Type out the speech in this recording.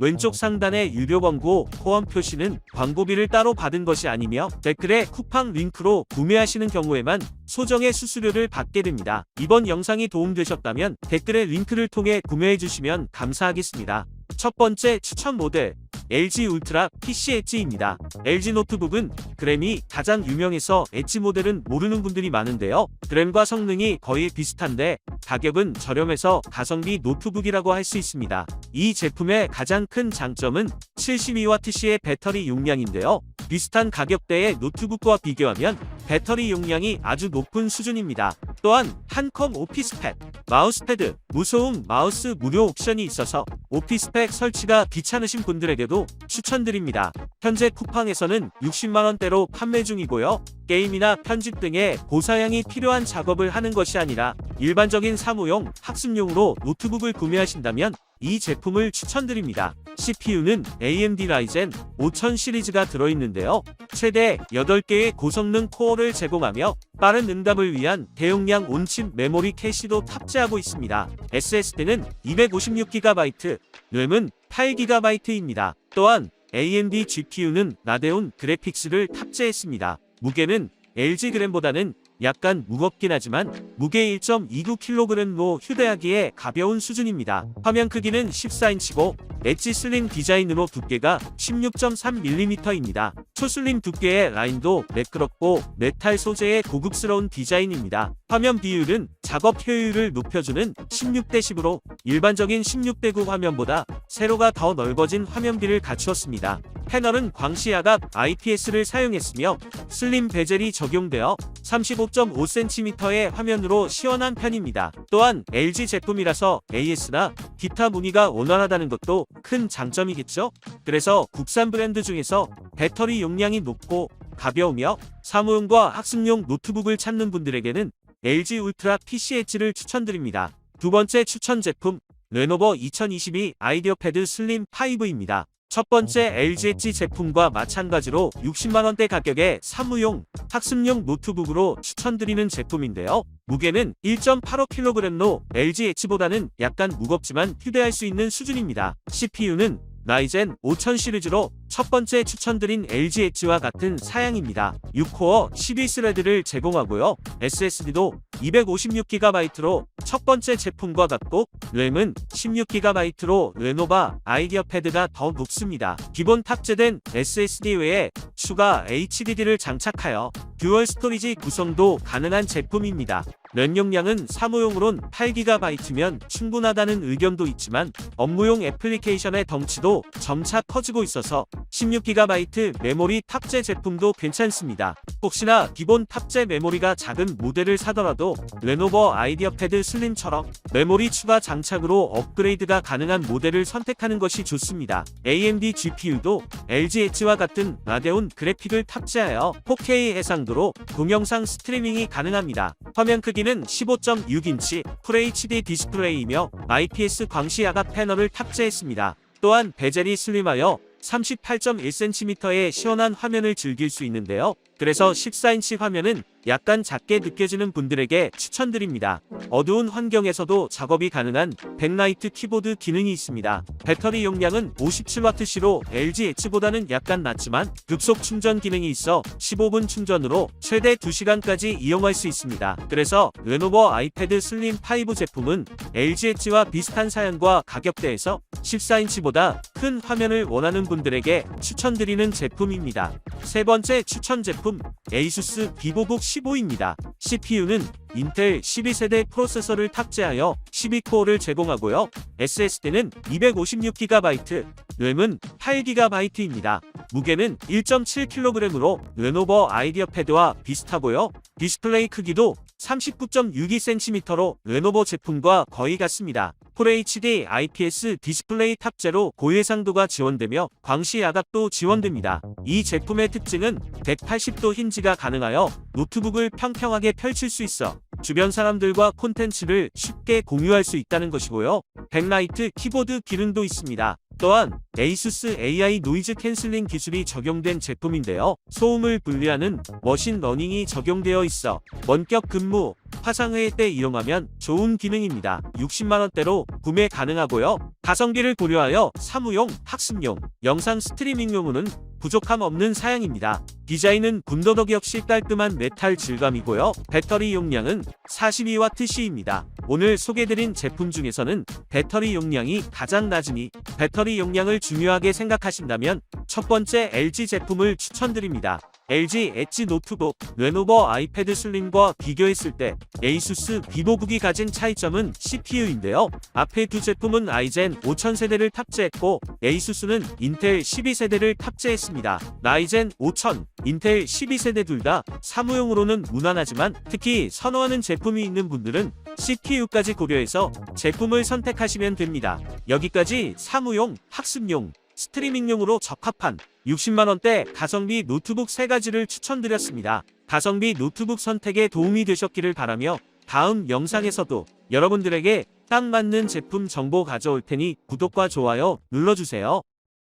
왼쪽 상단의 유료 광고 호언 표시는 광고비를 따로 받은 것이 아니며 댓글에 쿠팡 링크로 구매하시는 경우에만 소정의 수수료를 받게 됩니다. 이번 영상이 도움되셨다면 댓글에 링크를 통해 구매해 주시면 감사하겠습니다. 첫 번째 추천 모델 LG 울트라 PC 엣지입니다. LG 노트북은 그램이 가장 유명해서 엣지 모델은 모르는 분들이 많은데요. 그램과 성능이 거의 비슷한데 가격은 저렴해서 가성비 노트북이라고 할 수 있습니다. 이 제품의 가장 큰 장점은 72Wc의 배터리 용량인데요. 비슷한 가격대의 노트북과 비교하면 배터리 용량이 아주 높은 수준입니다. 또한 한컴 오피스팩, 마우스패드, 무소음 마우스 무료 옵션이 있어서 오피스팩 설치가 귀찮으신 분들에게도 추천드립니다. 현재 쿠팡에서는 60만원대로 판매 중이고요. 게임이나 편집 등의 고사양이 필요한 작업을 하는 것이 아니라 일반적인 사무용, 학습용으로 노트북을 구매하신다면 이 제품을 추천드립니다. CPU는 AMD 라이젠 5000 시리즈가 들어있는데요. 최대 8개의 고성능 코어를 제공하며 빠른 응답을 위한 대용량 온칩 메모리 캐시도 탑재하고 있습니다. SSD는 256GB, 램은 8GB입니다. 또한 AMD GPU는 라데온 그래픽스를 탑재했습니다. 무게는 LG 그램보다는 약간 무겁긴 하지만 무게 1.29kg로 휴대하기에 가벼운 수준입니다. 화면 크기는 14인치고 엣지 슬림 디자인으로 두께가 16.3mm입니다. 초슬림 두께의 라인도 매끄럽고 메탈 소재의 고급스러운 디자인입니다. 화면 비율은 작업 효율을 높여주는 16대 10으로 일반적인 16대 9 화면보다 세로가 더 넓어진 화면비를 갖추었습니다. 패널은 광시야각 IPS를 사용했으며 슬림 베젤이 적용되어 35.5cm의 화면으로 시원한 편입니다. 또한 LG 제품이라서 AS나 기타 무늬가 원활하다는 것도 큰 장점이겠죠? 그래서 국산 브랜드 중에서 배터리 용량이 높고 가벼우며 사무용과 학습용 노트북을 찾는 분들에게는 LG 울트라 PC 엣지를 추천드립니다. 두 번째 추천 제품 레노버 2022 아이디어 패드 슬림 5입니다. 첫 번째 LG 엣지 제품과 마찬가지로 60만원대 가격의 사무용, 학습용 노트북으로 추천드리는 제품인데요. 무게는 1.85kg로 LG 엣지보다는 약간 무겁지만 휴대할 수 있는 수준입니다. CPU는 라이젠 5000 시리즈로 첫 번째 추천드린 LG 엣지와 같은 사양입니다. 6코어 12스레드를 제공하고요. SSD도 256GB로 첫 번째 제품과 같고 램은 16GB로 레노바 아이디어 패드가 더 높습니다. 기본 탑재된 SSD 외에 추가 HDD를 장착하여 듀얼 스토리지 구성도 가능한 제품입니다. 램 용량은 사무용으론 8GB면 충분하다는 의견도 있지만 업무용 애플리케이션의 덩치도 점차 커지고 있어서 16GB 메모리 탑재 제품도 괜찮습니다. 혹시나 기본 탑재 메모리가 작은 모델을 사더라도 레노버 아이디어 패드 슬림처럼 메모리 추가 장착으로 업그레이드가 가능한 모델을 선택하는 것이 좋습니다. AMD GPU도 LG 엣지와 같은 라데온 그래픽을 탑재하여 4K 해상도로 동영상 스트리밍이 가능합니다. 화면 크기 는 15.6인치 FHD 디스플레이이며 IPS 광시야각 패널을 탑재했습니다. 또한 베젤이 슬림하여 38.1cm의 시원한 화면을 즐길 수 있는데요. 그래서 14인치 화면은 약간 작게 느껴지는 분들에게 추천드립니다. 어두운 환경에서도 작업이 가능한 백라이트 키보드 기능이 있습니다. 배터리 용량은 57W시로 LG 엣지보다는 약간 낮지만 급속 충전 기능이 있어 15분 충전으로 최대 2시간까지 이용할 수 있습니다. 그래서 레노버 아이패드 슬림 5 제품은 LG 엣지와 비슷한 사양과 가격대에서 14인치보다 큰 화면을 원하는 분들에게 추천드리는 제품입니다. 세 번째 추천 제품 에이수스 비보북 15입니다. CPU는 인텔 12세대 프로세서를 탑재하여 12코어를 제공하고요. SSD는 256GB, 램은 8GB입니다. 무게는 1.7kg으로 레노버 아이디어 패드와 비슷하고요. 디스플레이 크기도 39.62cm로 레노버 제품과 거의 같습니다. FHD IPS 디스플레이 탑재로 고해상도가 지원되며 광시 야각도 지원됩니다. 이 제품의 특징은 180도 힌지가 가능하여 노트북을 평평하게 펼칠 수 있어 주변 사람들과 콘텐츠를 쉽게 공유할 수 있다는 것이고요. 백라이트 키보드 기능도 있습니다. 또한 에이수스 AI 노이즈 캔슬링 기술이 적용된 제품인데요. 소음을 분리하는 머신 러닝이 적용되어 있어 원격 근무, 화상회의 때 이용하면 좋은 기능입니다. 60만원대로 구매 가능하고요. 가성비를 고려하여 사무용, 학습용, 영상 스트리밍용으로는 부족함 없는 사양입니다. 디자인은 군더더기 없이 깔끔한 메탈 질감이고요. 배터리 용량은 42Wc입니다. 오늘 소개드린 제품 중에서는 배터리 용량이 가장 낮으니 배터리 용량을 중요하게 생각하신다면 첫 번째 LG 제품을 추천드립니다. LG 엣지 노트북, 레노버 아이패드 슬림과 비교했을 때 에이수스 비보북이 가진 차이점은 CPU인데요. 앞에 두 제품은 아이젠 5000세대를 탑재했고 에이수스는 인텔 12세대를 탑재했습니다. 라이젠 5000, 인텔 12세대 둘 다 사무용으로는 무난하지만 특히 선호하는 제품이 있는 분들은 CPU까지 고려해서 제품을 선택하시면 됩니다. 여기까지 사무용, 학습용, 스트리밍용으로 적합한 60만원대 가성비 노트북 3가지를 추천드렸습니다. 가성비 노트북 선택에 도움이 되셨기를 바라며 다음 영상에서도 여러분들에게 딱 맞는 제품 정보 가져올 테니 구독과 좋아요 눌러주세요.